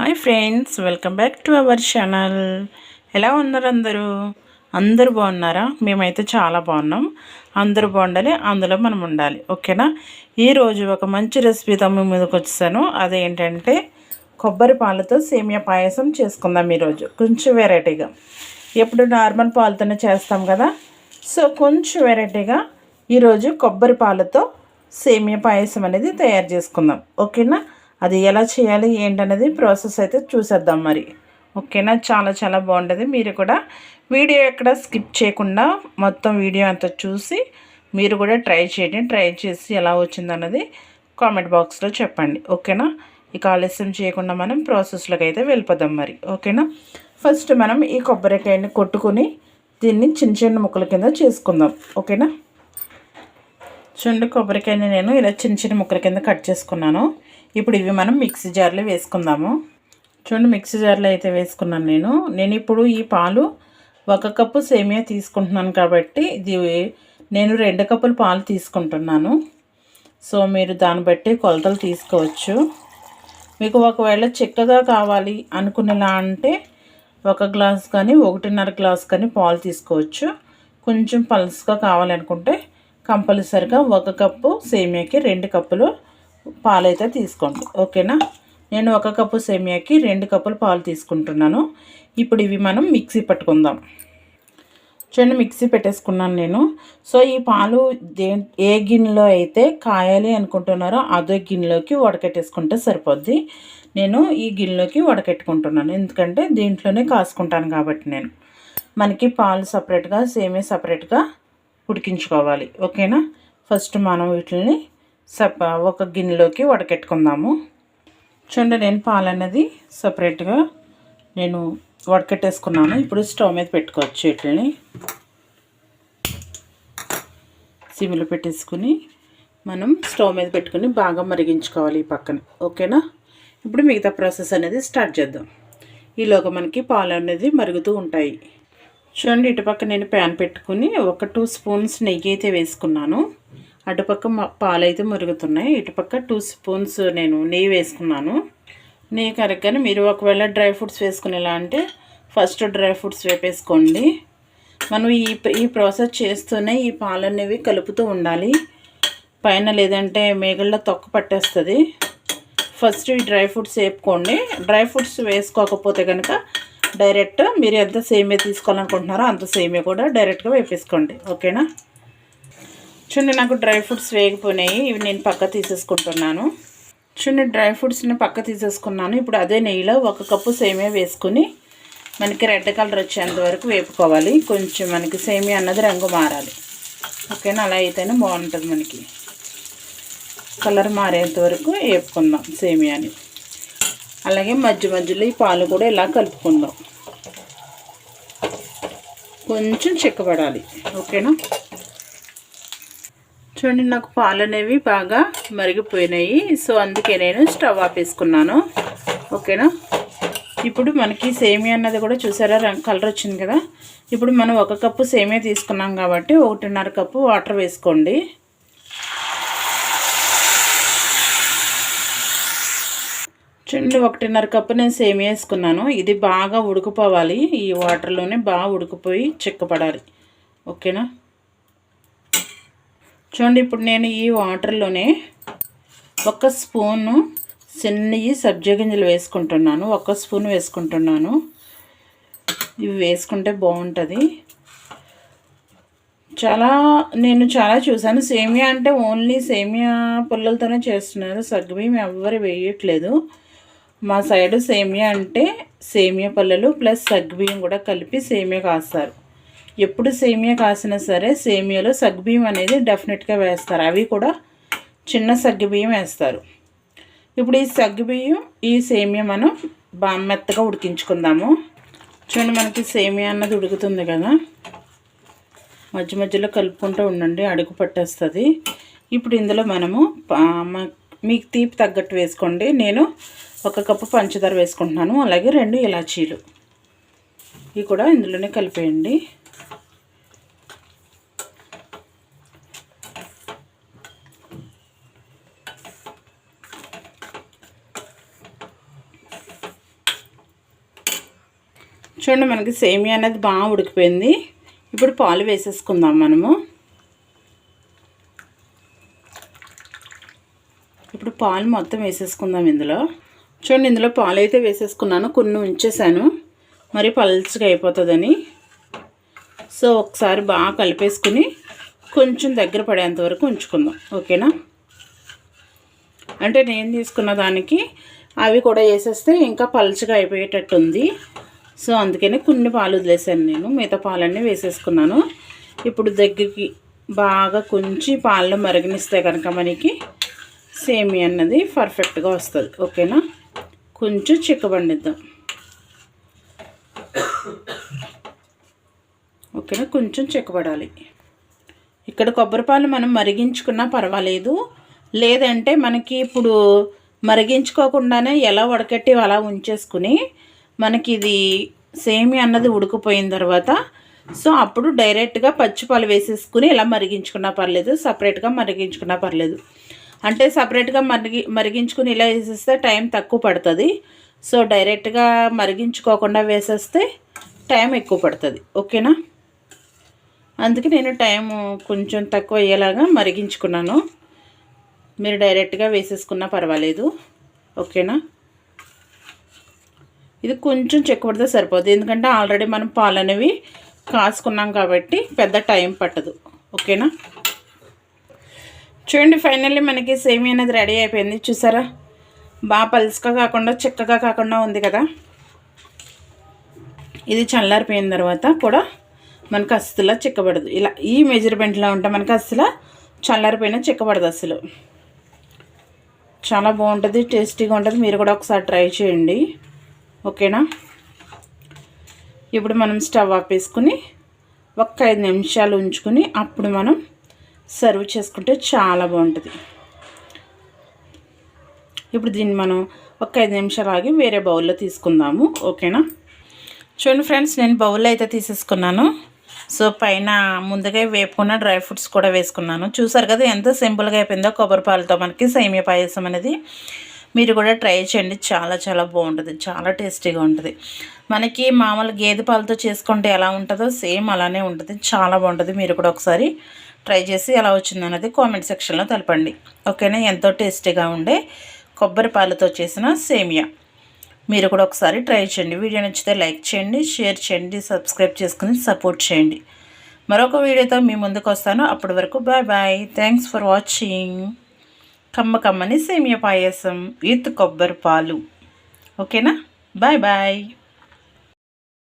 Hi friends welcome back to our channel. ఎలా ఉన్నారు అందరూ? అందరూ బాగున్నారా? మేమైతే చాలా బాగున్నాం. అందరూ బాగుండాలి అందులో మనం ఉండాలి. ఓకేనా? ఈరోజు ఒక మంచి రెసిపీతో మీ ముందుకు వచ్చేసాను. అదేంటంటే కొబ్బరి పాలతో సేమియా పాయసం చేసుకుందాం ఈరోజు. కొంచెం వెరైటీగా. ఎప్పుడు నార్మల్ పాలతోనే చేస్తాం కదా. సో కొంచెం వెరైటీగా ఈరోజు కొబ్బరి పాలతో సేమియా పాయసం అనేది తయారు చేసుకుందాం. ఓకేనా? అది ఎలా చేయాలి ఏంటనేది ప్రాసెస్ అయితే చూసేద్దాం మరి. ఓకేనా? చాలా చాలా బాగుంటుంది మీరు కూడా వీడియో ఎక్కడ స్కిప్ చేయకుండా మొత్తం వీడియో అంతా చూసి మీరు కూడా ట్రై చేయండి. ట్రై చేసి ఎలా వచ్చిందన్నది కామెంట్ బాక్స్లో చెప్పండి. ఓకేనా? ఇక ఆలస్యం చేయకుండా మనం ప్రాసెస్లోకి అయితే వెళ్ళిపోదాం మరి. ఓకేనా? ఫస్ట్ మనం ఈ కొబ్బరికాయని కొట్టుకుని దీన్ని చిన్న చిన్న ముక్కల కింద చేసుకుందాం. ఓకేనా? చూడండి కొబ్బరికాయని నేను ఇలా చిన్న చిన్న ముక్కల కింద కట్ చేసుకున్నాను. ఇప్పుడు ఇవి మనం మిక్సీ జార్లో వేసుకుందాము. చూడండి మిక్సీ జార్లో అయితే వేసుకున్నాను నేను. నేను ఇప్పుడు ఈ పాలు ఒక కప్పు సేమియా తీసుకుంటున్నాను కాబట్టి ఇది నేను రెండు కప్పులు పాలు తీసుకుంటున్నాను. సో మీరు దాన్ని బట్టి కొలతలు తీసుకోవచ్చు. మీకు ఒకవేళ చిక్కగా కావాలి అనుకునేలా అంటే ఒక గ్లాస్ కానీ ఒకటిన్నర గ్లాస్ కానీ పాలు తీసుకోవచ్చు. కొంచెం పల్స్గా కావాలనుకుంటే కంపల్సరిగా ఒక కప్పు సేమియాకి రెండు కప్పులు పాలైతే తీసుకోండి. ఓకేనా? నేను ఒక కప్పు సేమియాకి రెండు కప్పులు పాలు తీసుకుంటున్నాను. ఇప్పుడు ఇవి మనం మిక్సీ పట్టుకుందాం. చూడండి మిక్సీ పెట్టేసుకున్నాను నేను. సో ఈ పాలు దే ఏ గిన్నెలో అయితే కాయాలి అనుకుంటున్నారో అదే గిన్నెలోకి వడకెట్టేసుకుంటే సరిపోద్ది. నేను ఈ గిన్నెలోకి వడకెట్టుకుంటున్నాను. ఎందుకంటే దీంట్లోనే కాసుకుంటాను కాబట్టి నేను. మనకి పాలు సపరేట్గా సేమే సపరేట్గా ఉడికించుకోవాలి. ఓకేనా? ఫస్ట్ మనం వీటిని సప ఒక గిన్నెలోకి వడకెట్టుకుందాము. చూడండి నేను పాలు అనేది సపరేట్గా నేను వడకెట్టేసుకున్నాను. ఇప్పుడు స్టవ్ మీద పెట్టుకోవచ్చు వీటిని. సిమ్లో పెట్టేసుకుని మనం స్టవ్ మీద పెట్టుకుని బాగా మరిగించుకోవాలి ఈ పక్కన. ఓకేనా? ఇప్పుడు మిగతా ప్రాసెస్ అనేది స్టార్ట్ చేద్దాం. ఈలోగా మనకి పాలు అనేది మరుగుతూ ఉంటాయి. చూడండి ఇటుపక్క నేను ప్యాన్ పెట్టుకుని ఒక టూ స్పూన్స్ నెయ్యి అయితే వేసుకున్నాను. అటుపక్క పాలైతే మురుగుతున్నాయి. ఇటుపక్క టూ స్పూన్స్ నేను నెయ్యి వేసుకున్నాను. నెయ్యి కరెక్ట్గానే మీరు ఒకవేళ డ్రై ఫ్రూట్స్ వేసుకునేలా అంటే ఫస్ట్ డ్రై ఫ్రూట్స్ వేపేసుకోండి. మనం ఈ ఈ ప్రాసెస్ చేస్తూనే ఈ పాలు అనేవి కలుపుతూ ఉండాలి. పైన లేదంటే మేగల్లో తొక్క పట్టేస్తుంది. ఫస్ట్ ఈ డ్రై ఫ్రూట్స్ వేపుకోండి. డ్రై ఫ్రూట్స్ వేసుకోకపోతే కనుక డైరెక్ట్ మీరు ఎంత సేమియా తీసుకోవాలనుకుంటున్నారో అంత సేమియా కూడా డైరెక్ట్గా వేపేసుకోండి. ఓకేనా? చూడండి నాకు డ్రై ఫ్రూట్స్ వేగిపోయినాయి. ఇవి నేను పక్క తీసేసుకుంటున్నాను. చూడండి డ్రై ఫ్రూట్స్ని పక్క తీసేసుకున్నాను. ఇప్పుడు అదే నెయ్యిలో ఒక కప్పు సేమియా వేసుకుని మనకి రెడ్ కలర్ వచ్చేంత వరకు వేపుకోవాలి. కొంచెం మనకి సేమియా అన్నది రంగు మారాలి. ఓకేనా? అలా అయితేనే బాగుంటుంది మనకి. కలర్ మారేంత వరకు వేపుకుందాం సేమియాని. అలాగే మధ్య మధ్యలో ఈ పాలు కూడా ఇలా కలుపుకుందాం. కొంచెం చిక్కబడాలి. ఓకేనా? చూడండి నాకు పాలు అనేవి బాగా మరిగిపోయినాయి. సో అందుకే నేను స్టవ్ ఆపేసుకున్నాను. ఓకేనా? ఇప్పుడు మనకి సేమియా అన్నది కూడా చూసారా? కలర్ వచ్చింది కదా? ఇప్పుడు మనం ఒక కప్పు సేమియా తీసుకున్నాం కాబట్టి ఒకటిన్నర కప్పు వాటర్ వేసుకోండి. చూడండి ఒకటిన్నర కప్పు నేను సేమ్ వేసుకున్నాను. ఇది బాగా ఉడికిపోవాలి. ఈ వాటర్లోనే బాగా ఉడికిపోయి చిక్కపడాలి. ఓకేనా? చూడండి ఇప్పుడు నేను ఈ వాటర్లోనే ఒక స్పూను చిన్నవి సబ్జా గింజలు వేసుకుంటున్నాను. ఒక స్పూన్ వేసుకుంటున్నాను. ఇవి వేసుకుంటే బాగుంటుంది. చాలా నేను చాలా చూశాను సేమియా అంటే ఓన్లీ సేమియా పుల్లలతోనే చేస్తున్నారు. సగ్గుబియ్యం ఎవ్వరు వేయట్లేదు. మా సైడు సేమియా అంటే సేమియా పల్లలు ప్లస్ సగ్గుబియ్యం కూడా కలిపి సేమియా కాస్తారు. ఎప్పుడు సేమియా కాసినా సరే సేమియాలో సగ్గుబియ్యం అనేది డెఫినెట్గా వేస్తారు. అవి కూడా చిన్న సగ్గుబియ్యం వేస్తారు. ఇప్పుడు ఈ సగ్గుబియ్యం ఈ సేమియా మనం బాగా మెత్తగా ఉడికించుకుందాము. చూడండి మనకి సేమియా అన్నది ఉడుకుతుంది కదా. మధ్య మధ్యలో కలుపుకుంటూ ఉండండి అడుగు పట్టేస్తుంది. ఇప్పుడు ఇందులో మనము మీకు తీపి తగ్గట్టు వేసుకోండి. నేను ఒక కప్పు పంచదార వేసుకుంటున్నాను. అలాగే రెండు ఇలాచీలు. ఇవి కూడా ఇందులోనే కలిపేయండి. చూడండి మనకి సేమియా అనేది బాగా ఉడికిపోయింది. ఇప్పుడు పాలు వేసేసుకుందాం మనము. ఇప్పుడు పాలు మొత్తం వేసేసుకుందాం ఇందులో. చూడండి ఇందులో పాలు అయితే వేసేసుకున్నాను కొన్ని ఉంచేసాను. మరి పల్చగా అయిపోతుందని. సో ఒకసారి బాగా కలిపేసుకుని కొంచెం దగ్గర పడేంత వరకు ఉంచుకుందాం. ఓకేనా? అంటే నేను తీసుకున్న దానికి అవి కూడా వేసేస్తే ఇంకా పల్చగా అయిపోయేటట్టుంది. సో అందుకని కొన్ని పాలు వదిలేసాను నేను. మిగతా పాలన్నీ వేసేసుకున్నాను. ఇప్పుడు దగ్గరికి బాగా కొంచెం పాలలో మరిగినిస్తే కనుక మనకి సేమి అన్నది పర్ఫెక్ట్గా వస్తుంది. ఓకేనా? కొంచెం చిక్కబండిద్దాం ఓకేనా? కొంచెం చిక్కబడాలి ఇక్కడ కొబ్బరి పాలు మనం మరిగించుకున్నా పర్వాలేదు. లేదంటే మనకి ఇప్పుడు మరిగించుకోకుండానే ఎలా వడకట్టి అలా ఉంచేసుకుని మనకి ఇది సేమి అన్నది ఉడికిపోయిన తర్వాత సో అప్పుడు డైరెక్ట్గా పచ్చిపాలు వేసేసుకుని ఇలా మరిగించుకున్నా పర్లేదు సపరేట్గా మరిగించుకున్నా పర్లేదు. అంటే సపరేట్గా మరిగి మరిగించుకుని ఇలా వేసేస్తే టైం తక్కువ పడుతుంది. సో డైరెక్ట్గా మరిగించుకోకుండా వేసేస్తే టైం ఎక్కువ పడుతుంది. ఓకేనా? అందుకే నేను టైం కొంచెం తక్కువ అయ్యేలాగా మరిగించుకున్నాను. మీరు డైరెక్ట్గా వేసేసుకున్నా పర్వాలేదు. ఓకేనా? ఇది కొంచెం చెక్కబడితే సరిపోతుంది ఎందుకంటే ఆల్రెడీ మనం పాలు అనేవి కాసుకున్నాం కాబట్టి పెద్ద టైం పట్టదు. ఓకేనా? చూడండి ఫైనల్లీ మనకి సేమీ అనేది రెడీ అయిపోయింది. చూసారా? బాగా పలుసుగా కాకుండా చిక్కగా కాకుండా ఉంది కదా? ఇది చల్లారిపోయిన తర్వాత కూడా మనకు అస్సలు చిక్కబడదు ఇలా ఈ మెజర్మెంట్లో ఉంటే మనకు అస్సలు చల్లారిపోయినా చిక్కబడదు అసలు చాలా బాగుంటుంది టేస్టీగా ఉంటుంది. మీరు కూడా ఒకసారి ట్రై చేయండి. ఓకేనా? ఇప్పుడు మనం స్టవ్ ఆపేసుకుని ఒక్క ఐదు నిమిషాలు ఉంచుకొని అప్పుడు మనం సర్వ్ చేసుకుంటే చాలా బాగుంటుంది. ఇప్పుడు దీన్ని మనం ఒక ఐదు నిమిషాలు ఆగి వేరే బౌల్లో తీసుకుందాము. ఓకేనా? చూడండి ఫ్రెండ్స్ నేను బౌల్ అయితే తీసేసుకున్నాను. సో పైన ముందుగా వేపుకున్న డ్రై ఫ్రూట్స్ కూడా వేసుకున్నాను. చూసారు కదా ఎంత సింపుల్గా అయిపోయిందో కొబ్బరి పాలతో మనకి సేమియా పాయసం అనేది. మీరు కూడా ట్రై చేయండి. చాలా చాలా బాగుంటుంది. చాలా టేస్టీగా ఉంటుంది. మనకి మామూలు గేదె పాలతో చేసుకుంటే ఎలా ఉంటుందో సేమ్ అలానే ఉంటుంది. చాలా బాగుంటుంది. మీరు కూడా ఒకసారి ట్రై చేసి ఎలా వచ్చింది అనేది కామెంట్ సెక్షన్లో తెలపండి. ఓకేనా? ఎంతో టేస్టీగా ఉండే కొబ్బరి పాలతో చేసిన సేమియా. మీరు కూడా ఒకసారి ట్రై చేయండి. వీడియో నచ్చితే లైక్ చేయండి షేర్ చేయండి సబ్స్క్రైబ్ చేసుకుని సపోర్ట్ చేయండి. మరొక వీడియోతో మీ ముందుకు వస్తాను. అప్పటి వరకు bye bye. Thanks for watching. కమ్మ కమ్మని సేమియా పాయసం విత్ కొబ్బరి పాలు. ఓకేనా? Bye bye.